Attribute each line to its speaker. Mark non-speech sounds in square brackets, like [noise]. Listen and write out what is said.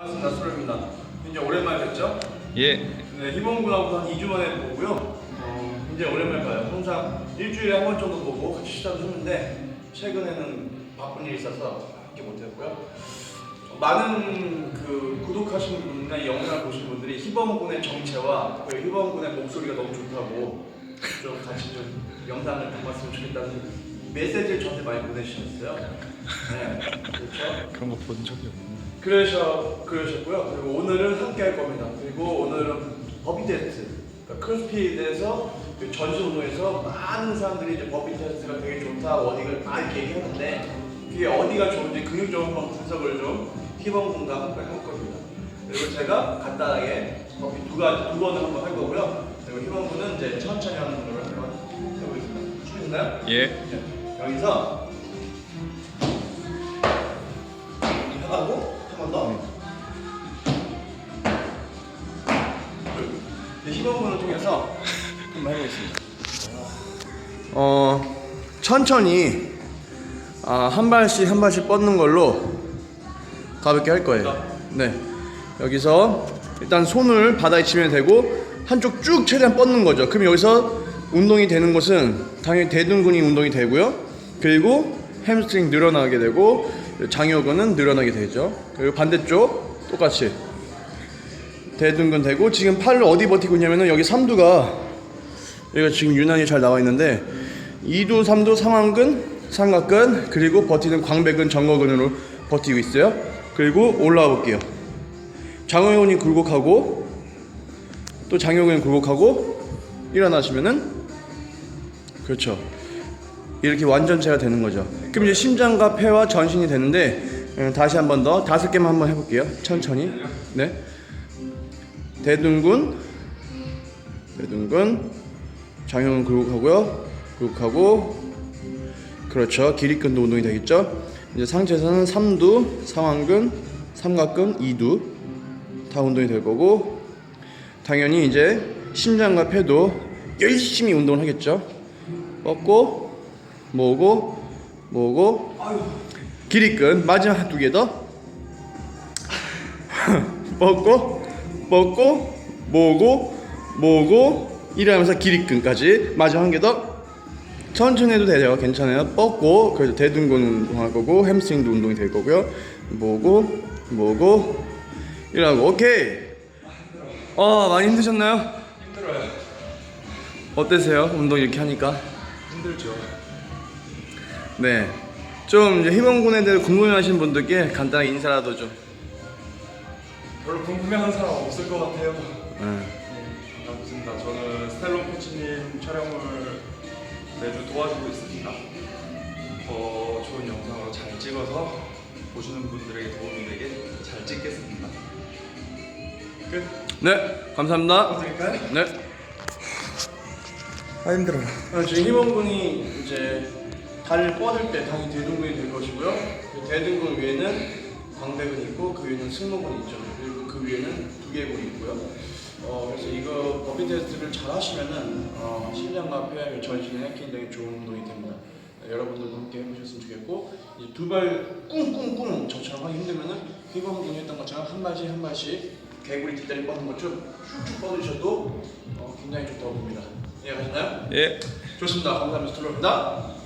Speaker 1: 반갑습니다. 수로입니다. 이제 오랜만에 뵙죠?
Speaker 2: 예.
Speaker 1: 네, 희망군하고 한 2주 만에 보고요. 어, 굉장히 오랜만에 봐요. 항상 일주일에 한 번 정도 보고 같이 시작을 했는데 최근에는 바쁜 일이 있어서 함께 못했고요. 많은 그 구독하시는 분이나 이 영상을 보신 분들이 희범군의 정체와 그 희범군의 목소리가 너무 좋다고 좀 같이 좀 영상을 담았으면 좋겠다는 메시지를 저한테 많이 보내주셨어요. 네, 그렇죠.
Speaker 2: 그런 거 본 적이 없는데.
Speaker 1: 그러셔 그러셨고요. 그리고 오늘은 함께 할 겁니다. 그리고 오늘은 버피 테스트. 그러니까 크로스핏에서 그 전신 운동에서 많은 사람들이 이제 버피 테스트가 되게 좋다, 다 이렇게 얘기하는데 그게 어디가 좋은지 근육적으로 분석을 좀 희망군과 함께 할 겁니다. 그리고 제가 간단하게 버피 두 가지 두 번을 한번 할 거고요. 그리고 희망군은 이제 천천히 하는 걸 한번 해보겠습니다. 준비됐나요?
Speaker 2: 예.
Speaker 1: 네, 여기서 하고 한 번 더. 네, 희망문을 통해서 한번 해보겠습니다. 어 천천히 아, 한 발씩 한 발씩 뻗는 걸로 가볍게 할 거예요. 네. 여기서 일단 손을 바닥에 치면 되고 한쪽 쭉 최대한 뻗는 거죠. 그럼 여기서 운동이 되는 것은 당연히 대둔근이 운동이 되고요. 그리고 햄스트링 늘어나게 되고 장요근은 늘어나게 되죠. 그리고 반대쪽 똑같이 대둔근 되고 지금 팔을 어디 버티고 있냐면은 여기 삼두가 여기가 지금 유난히 잘 나와 있는데 2두, 3두 상완근, 삼각근 그리고 버티는 광배근, 정거근으로 버티고 있어요. 그리고 올라와 볼게요. 장요근이 굴곡하고 또 장요근이 굴곡하고 일어나시면은 그렇죠. 이렇게 완전체가 되는 거죠. 그럼 이제 심장과 폐와 전신이 되는데 음, 다시 한 번 더 다섯 개만 한번 해볼게요. 천천히. 네. 대둔근, 대둔근, 장형은 굴곡하고요. 굴곡하고 그렇죠. 기립근도 운동이 되겠죠. 이제 상체에서는 삼두, 상완근, 삼각근, 이두 다 운동이 될 거고 당연히 이제 심장과 폐도 열심히 운동을 하겠죠. 뻗고 모으고 모으고. 기립근 마지막 두 개 더. [laughs] 뻗고 뻗고 모으고 모으고. 이러면서 기립근까지. 마지막 한 개 더. 천천히 해도 돼요. 괜찮아요. 뻗고 그래서 대둔근 운동할 거고 햄스트링도 운동이 될 거고요. 모으고 모으고. 이러고 오케이. 어 많이 힘드셨나요?
Speaker 2: 힘들어요.
Speaker 1: 어떠세요? 운동 이렇게 하니까?
Speaker 2: 힘들죠.
Speaker 1: 네. 좀 이제 희망군에 대해 궁금해하시는 분들께 간단하게 인사라도 좀.
Speaker 2: 별로 궁금해하는 사람 없을 것 같아요.
Speaker 1: 네.
Speaker 2: 반갑습니다. 저는 스텔론 코치님 촬영을 매주 도와주고 있습니다. 더 좋은 영상으로 잘 찍어서 보시는 분들에게 도움이 되게 잘 찍겠습니다. 끝.
Speaker 1: 네, 감사합니다.
Speaker 2: 될까요?
Speaker 1: 네.
Speaker 2: 아 힘들어요.
Speaker 1: 어, 지금 희망군이 이제 다리를 뻗을 때 당연히 대둔근이 될 것이고요. 그 대둔근 위에는 광배근이 있고 그 위에는 승모근이 있죠. 그리고 그 위에는 두개근이 있고요. 어, 그래서 이거 버피 테스트를 잘 하시면은 어, 심장과 폐, 전신에 굉장히 좋은 운동이 됩니다. 네, 여러분들도 함께 해보셨으면 좋겠고 두 발 꿍꿍꿍 저처럼 하기 힘들면은 희범군이 했던 것처럼 한 발씩 한 발씩 개구리 뒷다리 뻗는 것처럼 쭉쭉 뻗으셔도 어, 굉장히 좋다고 봅니다. 이해가셨나요?
Speaker 2: 예.
Speaker 1: 좋습니다. 감사합니다. 스톨로입니다.